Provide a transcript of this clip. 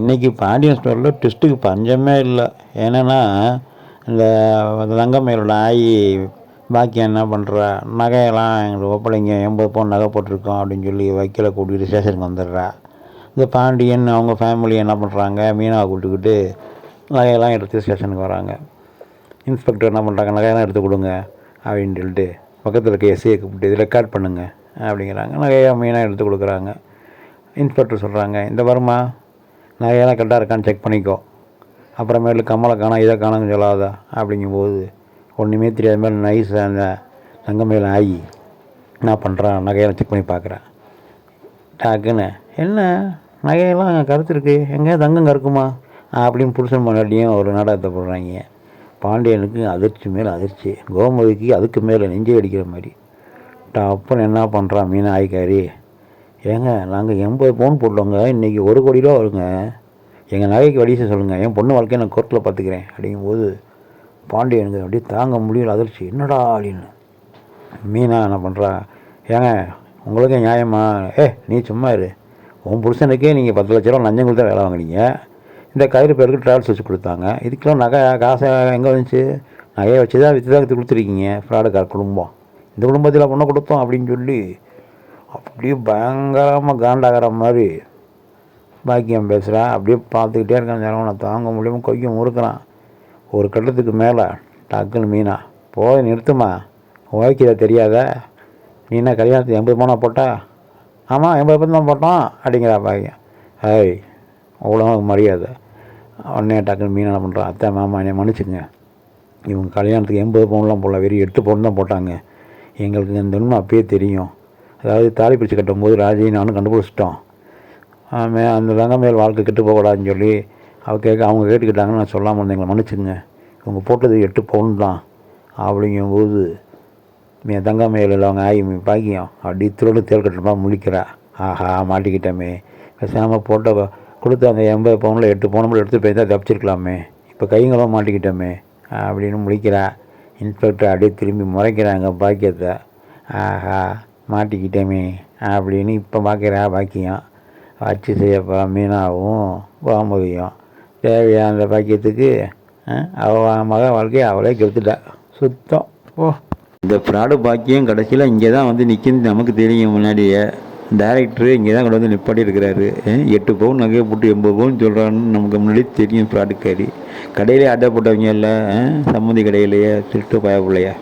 இன்றைக்கி பாண்டியன் ஸ்டோரில் ட்விஸ்ட்டுக்கு பஞ்சமே இல்லை. ஏன்னா இந்த தங்கமயிலோட ஆயி பாக்கியம் என்ன பண்ணுறா நகையெல்லாம் எங்களுக்கு ஒப்பளைங்க எண்பது பவுன் நகை போட்டிருக்கோம் அப்படின்னு சொல்லி வக்கீலை கூட்டிகிட்டு ஸ்டேஷனுக்கு வந்துடுறா. இந்த பாண்டியன் அவங்க ஃபேமிலி என்ன பண்ணுறாங்க மீனாவை கூப்பிட்டுக்கிட்டு நகையெல்லாம் எடுத்து ஸ்டேஷனுக்கு வராங்க. இன்ஸ்பெக்டர் என்ன பண்ணுறாங்க நகையெல்லாம் எடுத்து கொடுங்க அப்படின்னு சொல்லிட்டு பக்கத்தில் இருக்க எஸ்ஐயை கூப்பிட்டு இது ரெக்கார்ட் பண்ணுங்க அப்படிங்கிறாங்க. நகையாக மீனாக எடுத்து கொடுக்குறாங்க. இன்ஸ்பெக்டர் சொல்கிறாங்க இந்த வருமா? நகையெல்லாம் கரெக்டாக இருக்கான்னு செக் பண்ணிக்கோ. அப்புறமேலு கம்மலை காணோம் இதை காணோம்னு சொல்லாத. அப்படிங்கும்போது ஒன்றுமே தெரியாத மாதிரி நைஸ் அந்த தங்கமேல ஆகி என்ன பண்ணுறான் நகையெல்லாம் செக் பண்ணி பார்க்குறேன். டாக்குன்னு என்ன? நகையெல்லாம் கருத்துருக்கு. எங்கே தங்கம் கறக்குமா அப்படின்னு புருஷன் முன்னாடியும் ஒரு நாடகத்தை போடுறாங்க. பாண்டியனுக்கு அதிர்ச்சி மேலே அதிர்ச்சி. கோமதிக்கு அதுக்கு மேலே நெஞ்சு அடிக்கிற மாதிரி. டப்புன்னு என்ன பண்ணுறான் மீன் ஆய்க்காரி ஏங்க நாங்கள் எண்பது பவுன் போட்டோங்க இன்றைக்கி ஒரு கோடி ரூபா வருங்க. எங்கள் நகைக்கு வடிசை சொல்லுங்கள் என் பொண்ணு வாழ்க்கையை நான் கோர்ட்டில் பார்த்துக்கிறேன் அப்படிங்கும்போது பாண்டியனுக்கு அப்படியே தாங்க முடியல அதிர்ச்சி. என்னடா அப்படின்னு. மீனா என்ன பண்ணுறா ஏங்க உங்களுக்கு நியாயமா? ஏ நீ சும்மா இரு. உன் புருஷனுக்கே நீங்கள் பத்து லட்ச ரூபா லஞ்சம் கொடுத்தா வேலை வாங்கினீங்க. இந்த கயிறு பேருக்கு ட்ராவல்ஸ் வச்சு கொடுத்தாங்க. இதுக்கெல்லாம் நகை காசை எங்கே வந்துச்சு? நகையை வச்சு தான் விற்று தான் கொடுத்துருக்கீங்க ஃப்ராடுக்கார குடும்பம். இந்த குடும்பத்தில் பொண்ணை கொடுத்தோம் அப்படின்னு சொல்லி அப்படியே பயங்கரமாக காண்டாகிற மாதிரி பாக்கியம் பேசுகிறேன் அப்படியே பார்த்துக்கிட்டே இருக்கான் ஜனவனை தாங்க முடியாமல் கொய்யும் முறுக்கிறான். ஒரு கட்டத்துக்கு மேலே டக்குன்னு மீனா போய் நிறுத்துமா ஓய்க்கிறத தெரியாத. நீனா கல்யாணத்துக்கு எண்பது பவுனா போட்டா? ஆமாம் எண்பது பவுன் தான் போட்டோம் அப்படிங்கிறா பாக்கியம். ஏய் அவ்வளோ மரியாதை. உடனே டக்குன்னு மீன் என்ன பண்ணுறான் அத்தை மாமா என்னை மன்னிச்சுங்க. இவங்க கல்யாணத்துக்கு எண்பது பவுன்லாம் போடல வெறும் எட்டு பவுன் தான் போட்டாங்க. எங்களுக்கு இந்த உண்மை அப்பயே தெரியும். அதாவது தாலி பிரித்து கட்டும்போது ராஜையும் நானும் கண்டுபிடிச்சிட்டோம். மே அந்த தங்கமேல் வாழ்க்கை கெட்டு போகக்கூடாதுன்னு சொல்லி அவ கேட்க அவங்க கேட்டுக்கிட்டாங்கன்னு நான் சொல்லாமல் இருந்தேன். எங்களை மன்னிச்சுங்க. இவங்க போட்டது எட்டு பவுன் தான். அப்படிங்கும்போது மீ தங்கமேல் அவங்க ஆகி பாக்கியம். அப்படி திருடு தேல் கட்டுமா முழிக்கிறா. ஆஹா மாட்டிக்கிட்டோமே. பேசாமல் போட்ட கொடுத்த அந்த எண்பது பவுனில் எட்டு பவுன் எடுத்து போய் தான் தப்பிச்சிருக்கலாமே. இப்போ கைங்களும் மாட்டிக்கிட்டோமே அப்படின்னு முழிக்கிறா. இன்ஸ்பெக்டர் அப்படியே திரும்பி முறைக்கிறாங்க பாக்கியத்தை. ஆஹா. மாட்டிக்கிட்டேமே அப்படின்னு இப்போ பார்க்குறா பாக்கியம். வச்சு செய்யப்பா மீனாவும் கோமதியும். தேவையான அந்த பாக்கியத்துக்கு? அவள் மக வாழ்க்கையை அவளே கெடுத்துட்டா. சுத்தம். ஓ இந்த ஃப்ராடு பாக்கியம் கடைசியில் இங்கே தான் வந்து நிற்கின்னு நமக்கு தெரியும் முன்னாடியே. டேரக்டரு இங்கே தான் கொண்டு வந்து நிப்பாட்டி இருக்கிறாரு. எட்டு பவுன் நகையை போட்டு எண்பது பவுன் சொல்கிறான்னு நமக்கு முன்னாடி தெரியும் ஃப்ராடுக்காரி. கடையிலே அட்டை போட்டவங்க இல்லை சம்மந்தி கடையிலேயே திருட்டு பயப்பிள்ளையா